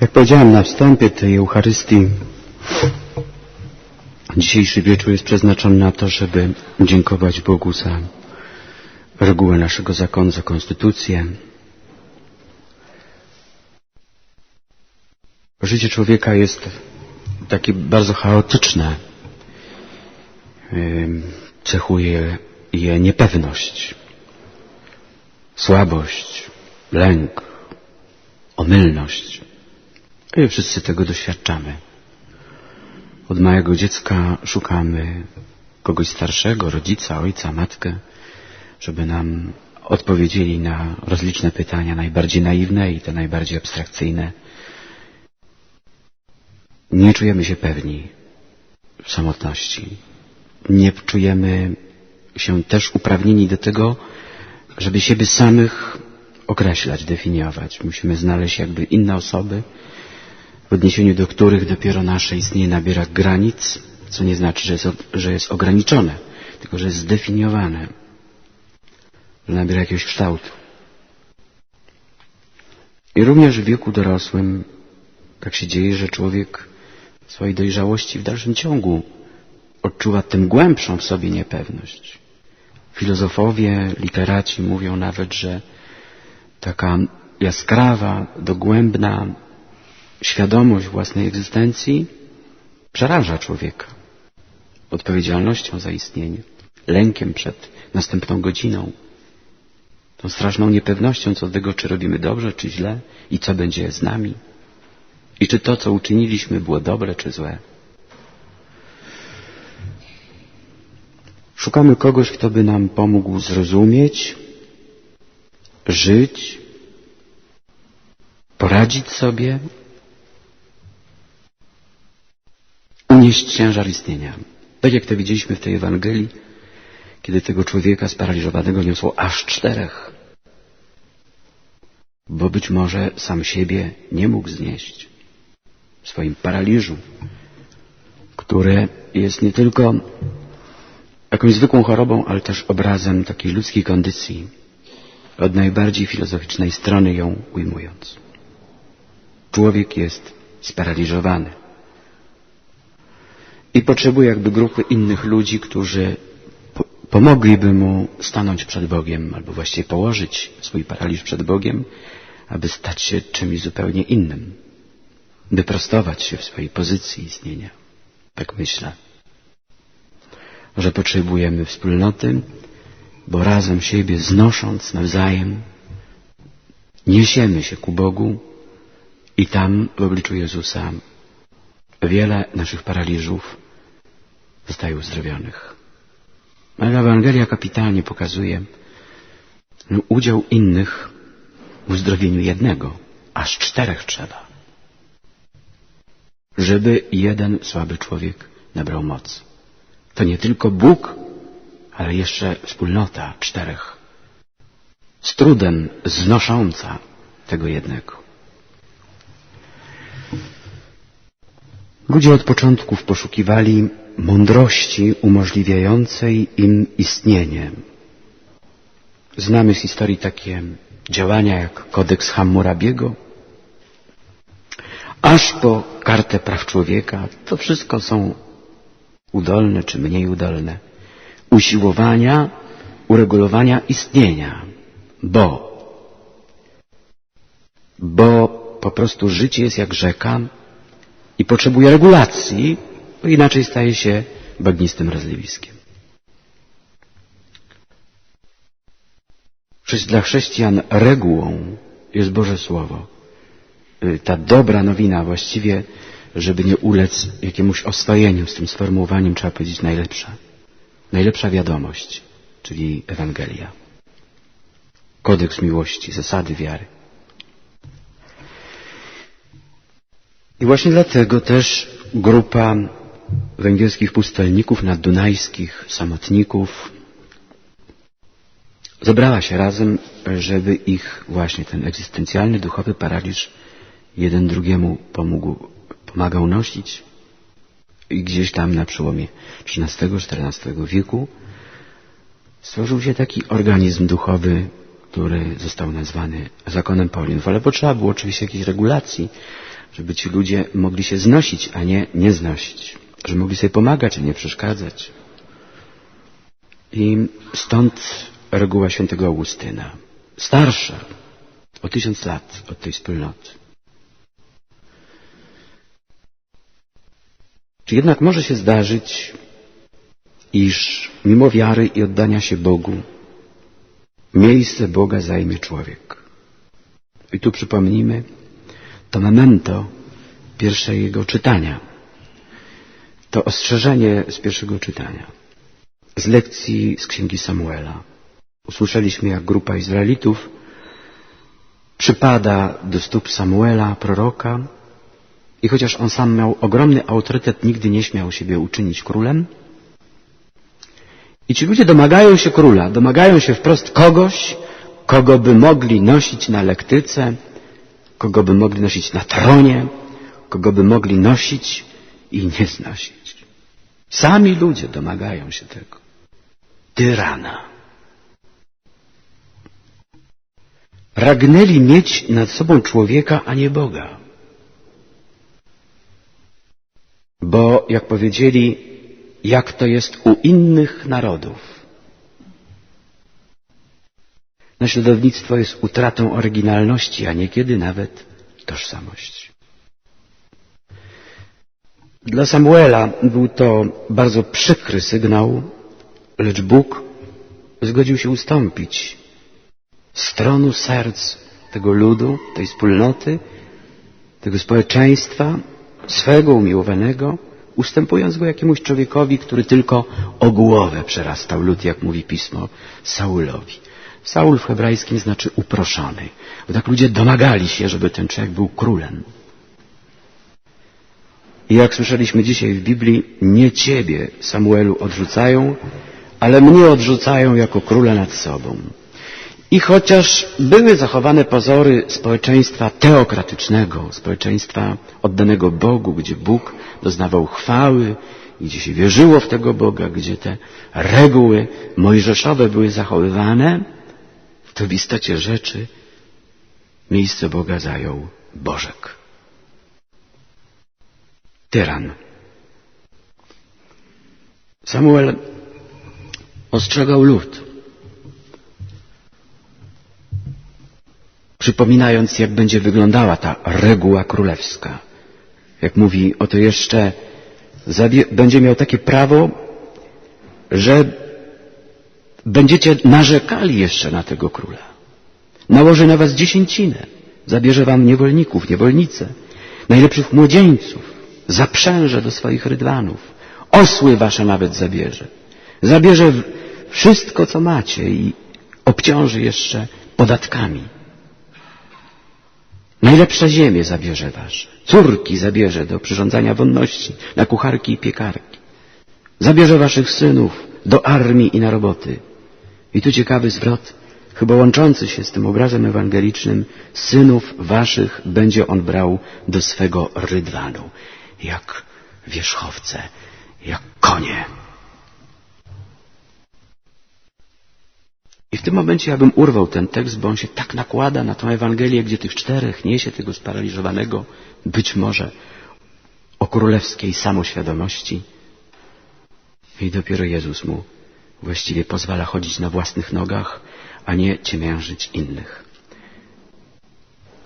Jak powiedziałem na wstępie tej Eucharystii, dzisiejszy wieczór jest przeznaczony na to, żeby dziękować Bogu za regułę naszego zakonu, za konstytucję. Życie człowieka jest takie bardzo chaotyczne. Cechuje je niepewność, słabość, lęk, omylność. I wszyscy tego doświadczamy. Od małego dziecka szukamy kogoś starszego, rodzica, ojca, matkę, żeby nam odpowiedzieli na rozliczne pytania, najbardziej naiwne i te najbardziej abstrakcyjne. Nie czujemy się pewni w samotności. Nie czujemy się też uprawnieni do tego, żeby siebie samych określać, definiować. Musimy znaleźć jakby inne osoby, w odniesieniu do których dopiero nasze istnienie nabiera granic, co nie znaczy, że jest, że jest ograniczone, tylko że jest zdefiniowane, że nabiera jakiegoś kształtu. I również w wieku dorosłym tak się dzieje, że człowiek w swojej dojrzałości w dalszym ciągu odczuwa tym głębszą w sobie niepewność. Filozofowie, literaci mówią nawet, że taka jaskrawa, dogłębna świadomość własnej egzystencji przeraża człowieka odpowiedzialnością za istnienie, lękiem przed następną godziną, tą straszną niepewnością co do tego, czy robimy dobrze, czy źle i co będzie z nami i czy to, co uczyniliśmy, było dobre, czy złe. Szukamy kogoś, kto by nam pomógł zrozumieć, żyć, poradzić sobie, unieść ciężar istnienia. Tak jak to widzieliśmy w tej Ewangelii, kiedy tego człowieka sparaliżowanego niosło aż czterech, bo być może sam siebie nie mógł znieść w swoim paraliżu, które jest nie tylko jakąś zwykłą chorobą, ale też obrazem takiej ludzkiej kondycji, od najbardziej filozoficznej strony ją ujmując. Człowiek jest sparaliżowany i potrzebuje jakby grupy innych ludzi, którzy po pomogliby mu stanąć przed Bogiem, albo właściwie położyć swój paraliż przed Bogiem, aby stać się czymś zupełnie innym, by prostować się w swojej pozycji istnienia. Tak myślę że potrzebujemy wspólnoty, bo razem siebie znosząc nawzajem, niesiemy się ku Bogu i tam w obliczu Jezusa wiele naszych paraliżów zostaje uzdrowionych. Ale Ewangelia kapitalnie pokazuje udział innych w uzdrowieniu jednego, aż czterech trzeba, żeby jeden słaby człowiek nabrał moc. To nie tylko Bóg, ale jeszcze wspólnota czterech. Z trudem znosząca tego jednego. Ludzie od początków poszukiwali mądrości umożliwiającej im istnienie. Znamy z historii takie działania jak kodeks Hammurabiego, aż po kartę praw człowieka. To wszystko są udolne czy mniej udolne, usiłowania uregulowania istnienia, bo, bo po prostu życie jest jak rzeka i potrzebuje regulacji, bo inaczej staje się bagnistym rozlewiskiem. Dla chrześcijan regułą jest Boże Słowo. Ta dobra nowina właściwie żeby nie ulec jakiemuś oswojeniu z tym sformułowaniem, trzeba powiedzieć najlepsza. Najlepsza wiadomość, czyli Ewangelia. Kodeks miłości, zasady wiary. I właśnie dlatego też grupa węgierskich pustelników naddunajskich, samotników zebrała się razem, żeby ich właśnie ten egzystencjalny, duchowy paraliż jeden drugiemu pomógł pomagał nosić. I gdzieś tam na przełomie XIII-XIV wieku stworzył się taki organizm duchowy, który został nazwany zakonem Paulinów. Ale potrzeba było oczywiście jakiejś regulacji, żeby ci ludzie mogli się znosić, a nie nie znosić, żeby mogli sobie pomagać, a nie przeszkadzać. I stąd reguła świętego Augustyna, starsza o tysiąc lat od tej wspólnoty. Czy jednak może się zdarzyć, iż mimo wiary i oddania się Bogu, miejsce Boga zajmie człowiek? I tu przypomnijmy to memento pierwszego czytania. To ostrzeżenie z pierwszego czytania. Z lekcji z księgi Samuela. Usłyszeliśmy, jak grupa Izraelitów przypada do stóp Samuela, proroka, i chociaż on sam miał ogromny autorytet, nigdy nie śmiał siebie uczynić królem. I ci ludzie domagają się króla, domagają się wprost kogoś, kogo by mogli nosić na lektyce, kogo by mogli nosić na tronie, kogo by mogli nosić i nie znosić. Sami ludzie domagają się tego. Tyrana. Pragnęli mieć nad sobą człowieka, a nie Boga. Bo, jak powiedzieli, jak to jest u innych narodów. Naśladownictwo jest utratą oryginalności, a niekiedy nawet tożsamości. Dla Samuela był to bardzo przykry sygnał, lecz Bóg zgodził się ustąpić stronu serc tego ludu, tej wspólnoty, tego społeczeństwa, swego umiłowanego, ustępując go jakiemuś człowiekowi, który tylko o głowę przerastał lud, jak mówi pismo, Saulowi. Saul w hebrajskim znaczy uproszony. Bo tak ludzie domagali się, żeby ten człowiek był królem. I jak słyszeliśmy dzisiaj w Biblii, nie ciebie, Samuelu, odrzucają, ale mnie odrzucają jako króla nad sobą. I chociaż były zachowane pozory społeczeństwa teokratycznego, społeczeństwa oddanego Bogu, gdzie Bóg doznawał chwały, gdzie się wierzyło w tego Boga, gdzie te reguły mojżeszowe były zachowywane, to w istocie rzeczy miejsce Boga zajął Bożek. Tyran. Samuel ostrzegał lud. Przypominając, jak będzie wyglądała ta reguła królewska. Jak mówi, oto jeszcze będzie miał takie prawo, że będziecie narzekali jeszcze na tego króla. Nałoży na was dziesięcinę. Zabierze wam niewolników, niewolnice, najlepszych młodzieńców. Zaprzęże do swoich rydwanów. Osły wasze nawet zabierze. Zabierze wszystko, co macie i obciąży jeszcze podatkami. Najlepsze ziemie zabierze wasze. Córki zabierze do przyrządzania wonności, na kucharki i piekarki. Zabierze waszych synów do armii i na roboty. I tu ciekawy zwrot, chyba łączący się z tym obrazem ewangelicznym, synów waszych będzie on brał do swego rydwanu, jak wierzchowce, jak konie. I w tym momencie ja bym urwał ten tekst, bo on się tak nakłada na tą Ewangelię, gdzie tych czterech niesie tego sparaliżowanego, być może o królewskiej samoświadomości. I dopiero Jezus mu właściwie pozwala chodzić na własnych nogach, a nie ciemiężyć innych.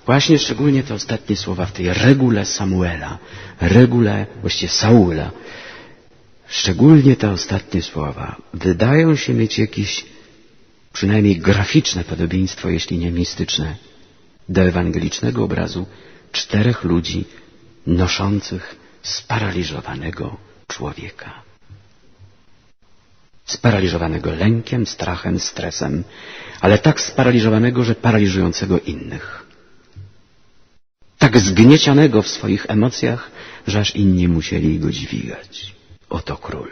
Właśnie szczególnie te ostatnie słowa w tej regule Samuela, regule właściwie Saula, szczególnie te ostatnie słowa wydają się mieć jakiś przynajmniej graficzne podobieństwo, jeśli nie mistyczne, do ewangelicznego obrazu czterech ludzi noszących sparaliżowanego człowieka. Sparaliżowanego lękiem, strachem, stresem, ale tak sparaliżowanego, że paraliżującego innych. Tak zgniecionego w swoich emocjach, że aż inni musieli go dźwigać. Oto król.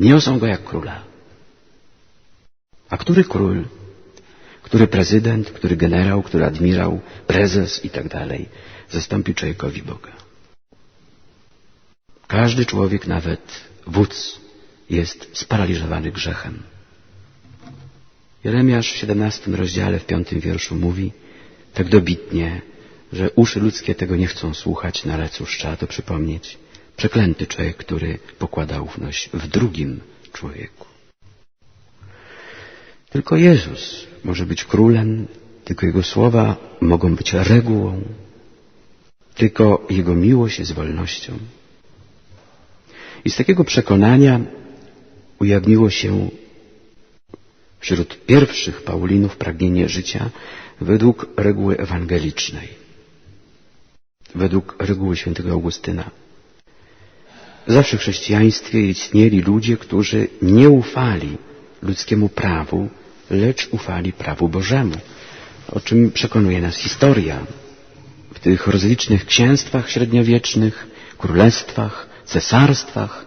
Niosą go jak króla. A który król, który prezydent, który generał, który admirał, prezes i tak dalej zastąpił człowiekowi Boga? Każdy człowiek, nawet wódz, jest sparaliżowany grzechem. Jeremiasz w 17 rozdziale, w piątym wierszu mówi tak dobitnie, że uszy ludzkie tego nie chcą słuchać, no ale cóż, trzeba to przypomnieć. Przeklęty człowiek, który pokłada ufność w drugim człowieku. Tylko Jezus może być królem, tylko Jego słowa mogą być regułą, tylko Jego miłość jest wolnością. Z takiego przekonania ujawniło się wśród pierwszych Paulinów pragnienie życia według reguły ewangelicznej, według reguły świętego Augustyna. Zawsze w chrześcijaństwie istnieli ludzie, którzy nie ufali ludzkiemu prawu, lecz ufali prawu Bożemu, o czym przekonuje nas historia. W tych rozlicznych księstwach średniowiecznych, królestwach, cesarstwach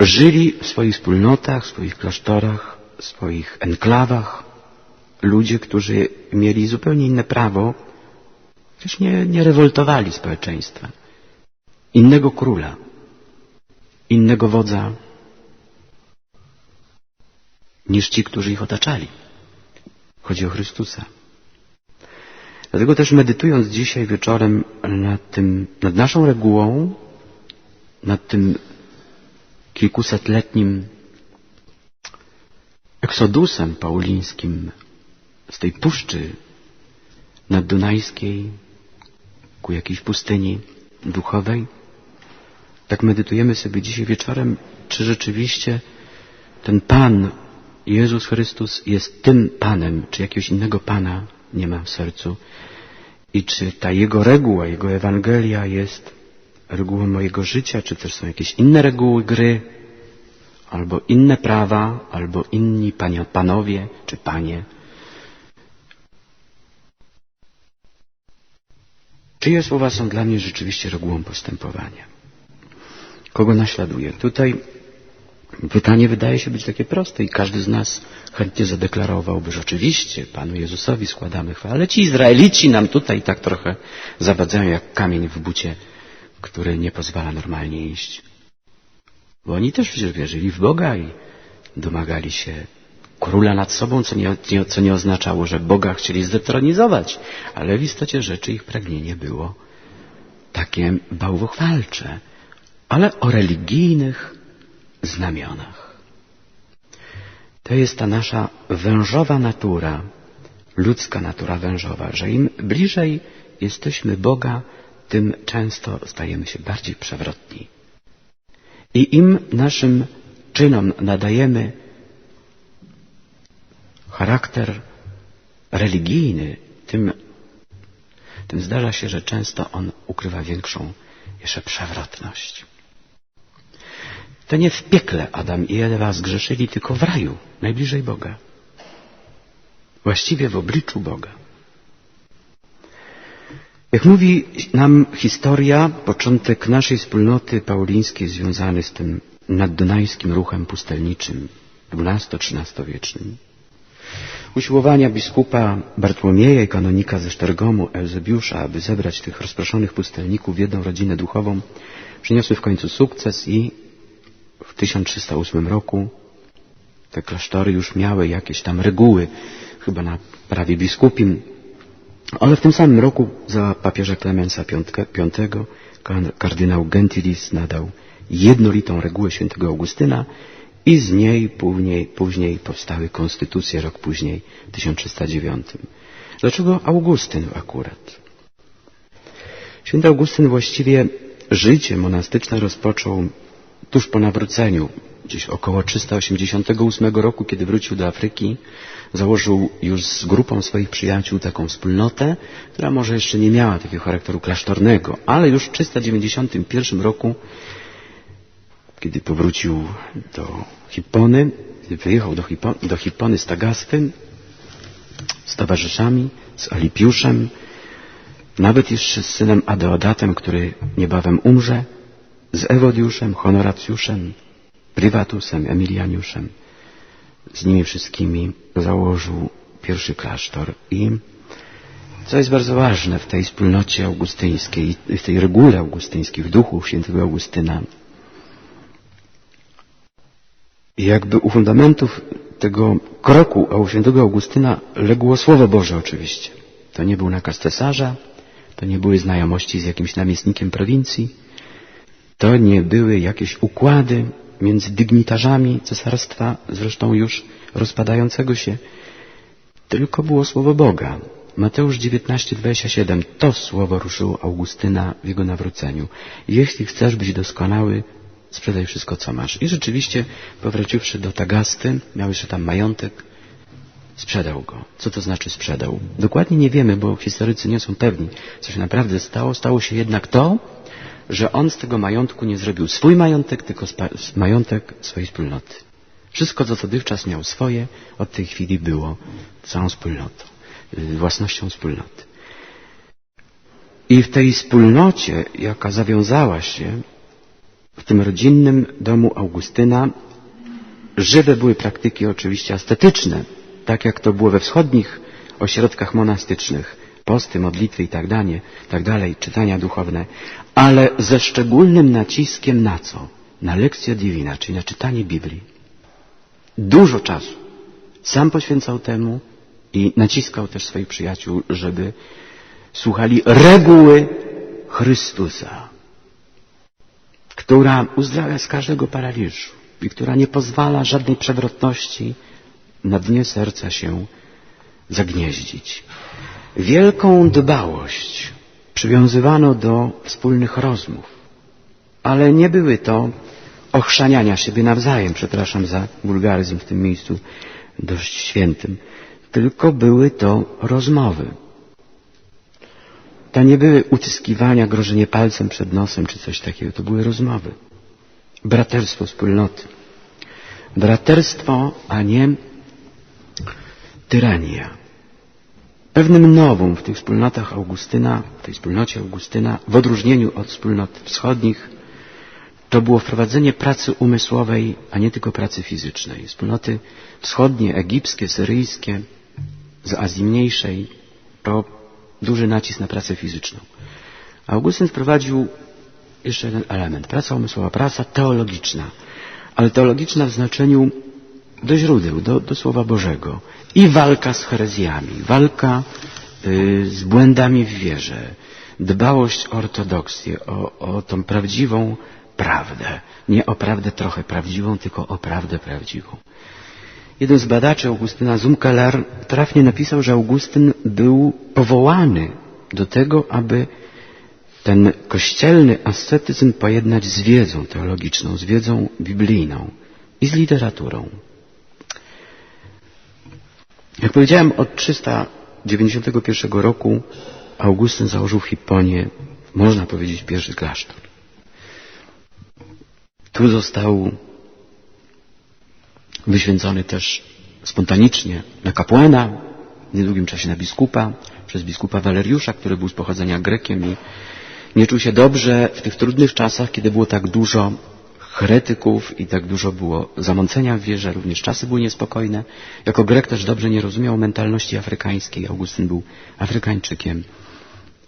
żyli w swoich wspólnotach, w swoich klasztorach, w swoich enklawach ludzie, którzy mieli zupełnie inne prawo, przecież nie, nie rewoltowali społeczeństwa. Innego króla, innego wodza niż ci, którzy ich otaczali. Chodzi o Chrystusa. Dlatego też medytując dzisiaj wieczorem nad tym, nad naszą regułą, nad tym kilkusetletnim eksodusem paulińskim z tej puszczy naddunajskiej ku jakiejś pustyni duchowej, tak medytujemy sobie dzisiaj wieczorem, czy rzeczywiście ten Pan Jezus Chrystus jest tym Panem, czy jakiegoś innego Pana nie ma w sercu i czy ta Jego reguła, Jego Ewangelia jest regułą mojego życia, czy też są jakieś inne reguły gry, albo inne prawa, albo inni panie, panowie czy panie. Czyje słowa są dla mnie rzeczywiście regułą postępowania? Kogo naśladuję? Tutaj Pytanie wydaje się być takie proste i każdy z nas chętnie zadeklarowałby, że oczywiście Panu Jezusowi składamy chwałę, ale ci Izraelici nam tutaj tak trochę zawadzają jak kamień w bucie, który nie pozwala normalnie iść. Bo oni też przecież wierzyli w Boga i domagali się króla nad sobą, co nie, co nie oznaczało, że Boga chcieli zdetronizować, ale w istocie rzeczy ich pragnienie było takie bałwochwalcze, ale o religijnych znamionach. To jest ta nasza wężowa natura, ludzka natura wężowa, że im bliżej jesteśmy Boga, tym często stajemy się bardziej przewrotni. I im naszym czynom nadajemy charakter religijny, tym, tym zdarza się, że często on ukrywa większą jeszcze przewrotność. To nie w piekle Adam i Ewa zgrzeszyli, tylko w raju, najbliżej Boga. Właściwie w obliczu Boga. Jak mówi nam historia, początek naszej wspólnoty paulińskiej związany z tym naddunajskim ruchem pustelniczym XII-XIII wiecznym. Usiłowania biskupa Bartłomieja i kanonika ze Sztergomu Eusebiusza, aby zebrać tych rozproszonych pustelników w jedną rodzinę duchową, przyniosły w końcu sukces i w 1308 roku te klasztory już miały jakieś tam reguły, chyba na prawie biskupim, ale w tym samym roku za papieża Klemensa V kardynał Gentilis nadał jednolitą regułę świętego Augustyna i z niej później, później powstały konstytucje rok później, w 1309. Dlaczego Augustyn akurat? Święty Augustyn właściwie życie monastyczne rozpoczął tuż po nawróceniu, gdzieś około 388 roku, kiedy wrócił do Afryki, założył już z grupą swoich przyjaciół taką wspólnotę, która może jeszcze nie miała takiego charakteru klasztornego, ale już w 391 roku, kiedy powrócił do Hippony, kiedy wyjechał do, Hipo, do Hippony z Tagasty, z towarzyszami, z Alipiuszem, nawet jeszcze z synem Adeodatem, który niebawem umrze, z Ewodiuszem, Honoracjuszem, Prywatusem, Emilianiuszem. Z nimi wszystkimi założył pierwszy klasztor i co jest bardzo ważne w tej wspólnocie augustyńskiej, w tej regule augustyńskiej, w duchu świętego Augustyna, jakby u fundamentów tego kroku świętego Augustyna legło Słowo Boże oczywiście. To nie był nakaz cesarza, to nie były znajomości z jakimś namiestnikiem prowincji, to nie były jakieś układy między dygnitarzami cesarstwa, zresztą już rozpadającego się, tylko było słowo Boga. Mateusz 19:27 to słowo ruszyło Augustyna w jego nawróceniu. Jeśli chcesz być doskonały, sprzedaj wszystko, co masz. I rzeczywiście, powróciwszy do Tagasty, miał jeszcze tam majątek, sprzedał go. Co to znaczy sprzedał? Dokładnie nie wiemy, bo historycy nie są pewni, co się naprawdę stało. Stało się jednak to, że on z tego majątku nie zrobił swój majątek, tylko majątek swojej wspólnoty. Wszystko, co dotychczas miał swoje, od tej chwili było całą wspólnotą, y, własnością wspólnoty. I w tej wspólnocie, jaka zawiązała się w tym rodzinnym domu Augustyna, żywe były praktyki oczywiście ascetyczne, tak jak to było we wschodnich ośrodkach monastycznych, posty, modlitwy i tak dalej, tak dalej, czytania duchowne, ale ze szczególnym naciskiem na co? Na lekcję divina, czyli na czytanie Biblii. Dużo czasu sam poświęcał temu i naciskał też swoich przyjaciół, żeby słuchali reguły Chrystusa, która uzdrawia z każdego paraliżu i która nie pozwala żadnej przewrotności na dnie serca się zagnieździć. Wielką dbałość przywiązywano do wspólnych rozmów, ale nie były to ochrzaniania siebie nawzajem, przepraszam za wulgaryzm w tym miejscu dość świętym, tylko były to rozmowy. To nie były utyskiwania, grożenie palcem przed nosem czy coś takiego, to były rozmowy. Braterstwo wspólnoty. Braterstwo, a nie tyrania. Pewnym nowum w tych wspólnotach Augustyna, w tej wspólnocie Augustyna, w odróżnieniu od wspólnot wschodnich, to było wprowadzenie pracy umysłowej, a nie tylko pracy fizycznej. Wspólnoty wschodnie, egipskie, syryjskie, z Azji Mniejszej, to duży nacisk na pracę fizyczną. Augustyn wprowadził jeszcze jeden element. Praca umysłowa, praca teologiczna, ale teologiczna w znaczeniu do źródeł, do, do Słowa Bożego. I walka z herezjami, walka y, z błędami w wierze, dbałość o ortodoksję, o, o tą prawdziwą prawdę. Nie o prawdę trochę prawdziwą, tylko o prawdę prawdziwą. Jeden z badaczy Augustyna Zumkeller trafnie napisał, że Augustyn był powołany do tego, aby ten kościelny ascetyzm pojednać z wiedzą teologiczną, z wiedzą biblijną i z literaturą. Jak powiedziałem, od 391 roku Augustyn założył w Hipponie, można powiedzieć, pierwszy klasztor. Tu został wyświęcony też spontanicznie na kapłana, w niedługim czasie na biskupa, przez biskupa Waleriusza, który był z pochodzenia Grekiem i nie czuł się dobrze w tych trudnych czasach, kiedy było tak dużo heretyków i tak dużo było zamącenia w wierze, również czasy były niespokojne. Jako Grek też dobrze nie rozumiał mentalności afrykańskiej. Augustyn był Afrykańczykiem.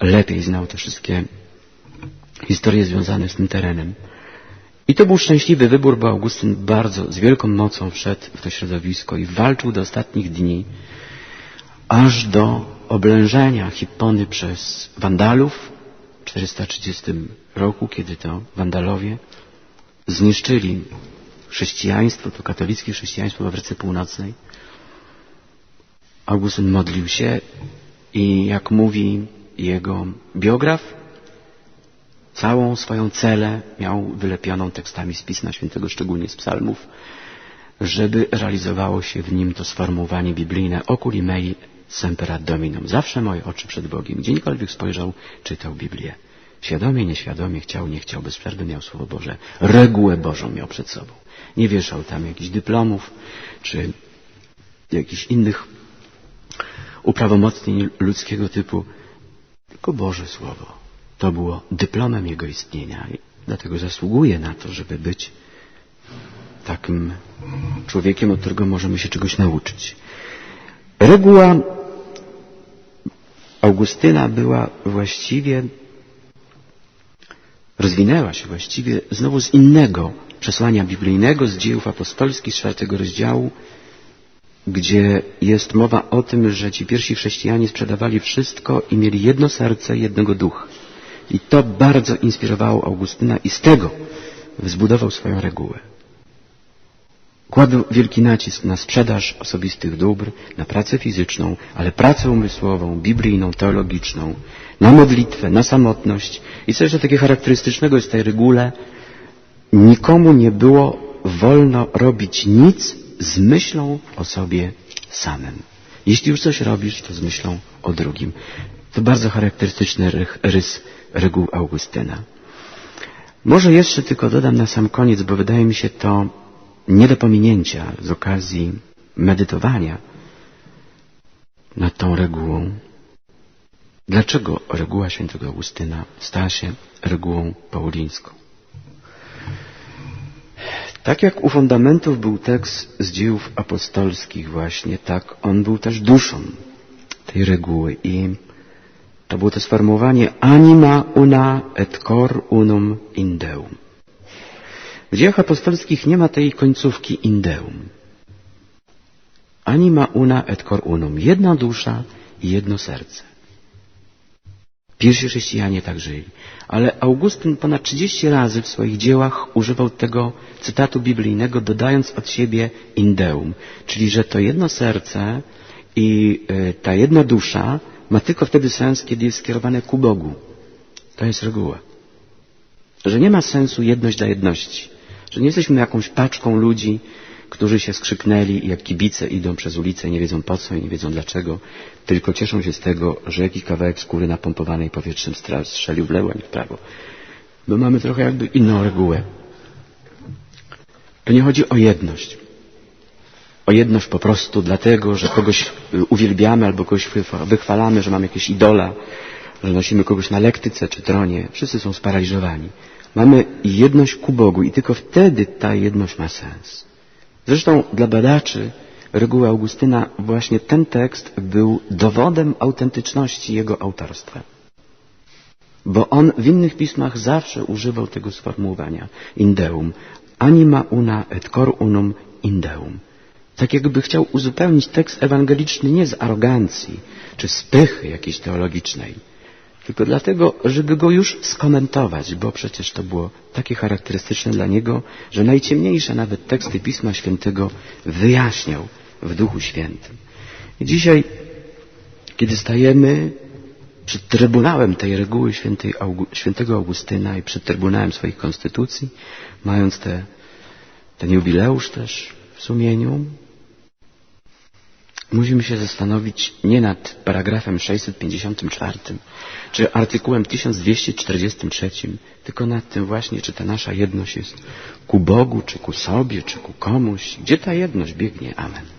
Lepiej znał te wszystkie historie związane z tym terenem. I to był szczęśliwy wybór, bo Augustyn bardzo, z wielką mocą wszedł w to środowisko i walczył do ostatnich dni, aż do oblężenia Hippony przez Wandalów w 430 roku, kiedy to Wandalowie zniszczyli chrześcijaństwo, to katolickie chrześcijaństwo w Afryce Północnej. Augustyn modlił się i jak mówi jego biograf, całą swoją celę miał wylepioną tekstami z Pisma Świętego, szczególnie z psalmów, żeby realizowało się w nim to sformułowanie biblijne oculi mei semper ad dominum. Zawsze moje oczy przed Bogiem. Gdziekolwiek spojrzał, czytał Biblię. Świadomie, nieświadomie, chciał, nie chciał, bez przerwy miał Słowo Boże. Regułę Bożą miał przed sobą. Nie wieszał tam jakichś dyplomów, czy jakichś innych uprawomocnień ludzkiego typu, tylko Boże Słowo. To było dyplomem jego istnienia i dlatego zasługuje na to, żeby być takim człowiekiem, od którego możemy się czegoś nauczyć. Reguła Augustyna była właściwie rozwinęła się właściwie znowu z innego przesłania biblijnego, z dziejów apostolskich, z czwartego rozdziału, gdzie jest mowa o tym, że ci pierwsi chrześcijanie sprzedawali wszystko i mieli jedno serce, jednego ducha. I to bardzo inspirowało Augustyna i z tego zbudował swoją regułę. Kładł wielki nacisk na sprzedaż osobistych dóbr, na pracę fizyczną, ale pracę umysłową, biblijną, teologiczną, na modlitwę, na samotność. I co jeszcze takie charakterystycznego jest tej regule, nikomu nie było wolno robić nic z myślą o sobie samym. Jeśli już coś robisz, to z myślą o drugim. To bardzo charakterystyczny rys reguł Augustyna. Może jeszcze tylko dodam na sam koniec, bo wydaje mi się to nie do pominięcia z okazji medytowania nad tą regułą. Dlaczego reguła świętego Augustyna stała się regułą paulińską? Tak jak u fundamentów był tekst z dziejów apostolskich właśnie, tak on był też duszą tej reguły i to było to sformułowanie anima una et cor unum in deum. W dziejach apostolskich nie ma tej końcówki in deum. Anima una et cor unum. Jedna dusza i jedno serce. Pierwsi chrześcijanie tak żyli. Ale Augustyn ponad 30 razy w swoich dziełach używał tego cytatu biblijnego, dodając od siebie indeum, czyli że to jedno serce i e, ta jedna dusza ma tylko wtedy sens, kiedy jest skierowane ku Bogu. To jest reguła. Że nie ma sensu jedność dla jedności. Że nie jesteśmy jakąś paczką ludzi, którzy się skrzyknęli i jak kibice idą przez ulicę i nie wiedzą po co i nie wiedzą dlaczego, tylko cieszą się z tego, że jakiś kawałek skóry napompowanej powietrzem strzelił w lewo, a nie w prawo. Bo mamy trochę jakby inną regułę. To nie chodzi o jedność. O jedność po prostu dlatego, że kogoś uwielbiamy albo kogoś wychwalamy, że mamy jakieś idola, że nosimy kogoś na lektyce czy tronie. Wszyscy są sparaliżowani. Mamy jedność ku Bogu i tylko wtedy ta jedność ma sens. Zresztą dla badaczy reguły Augustyna właśnie ten tekst był dowodem autentyczności jego autorstwa. Bo on w innych pismach zawsze używał tego sformułowania indeum. Anima una et cor unum indeum. Tak jakby chciał uzupełnić tekst ewangeliczny nie z arogancji czy z pychy jakiejś teologicznej, tylko dlatego, żeby go już skomentować, bo przecież to było takie charakterystyczne dla niego, że najciemniejsze nawet teksty Pisma Świętego wyjaśniał w Duchu Świętym. I dzisiaj, kiedy stajemy przed Trybunałem tej reguły świętego Augustyna i przed Trybunałem swoich konstytucji, mając te, ten jubileusz też w sumieniu, musimy się zastanowić nie nad paragrafem 654 czy artykułem 1243, tylko nad tym właśnie, czy ta nasza jedność jest ku Bogu, czy ku sobie, czy ku komuś. Gdzie ta jedność biegnie? Amen.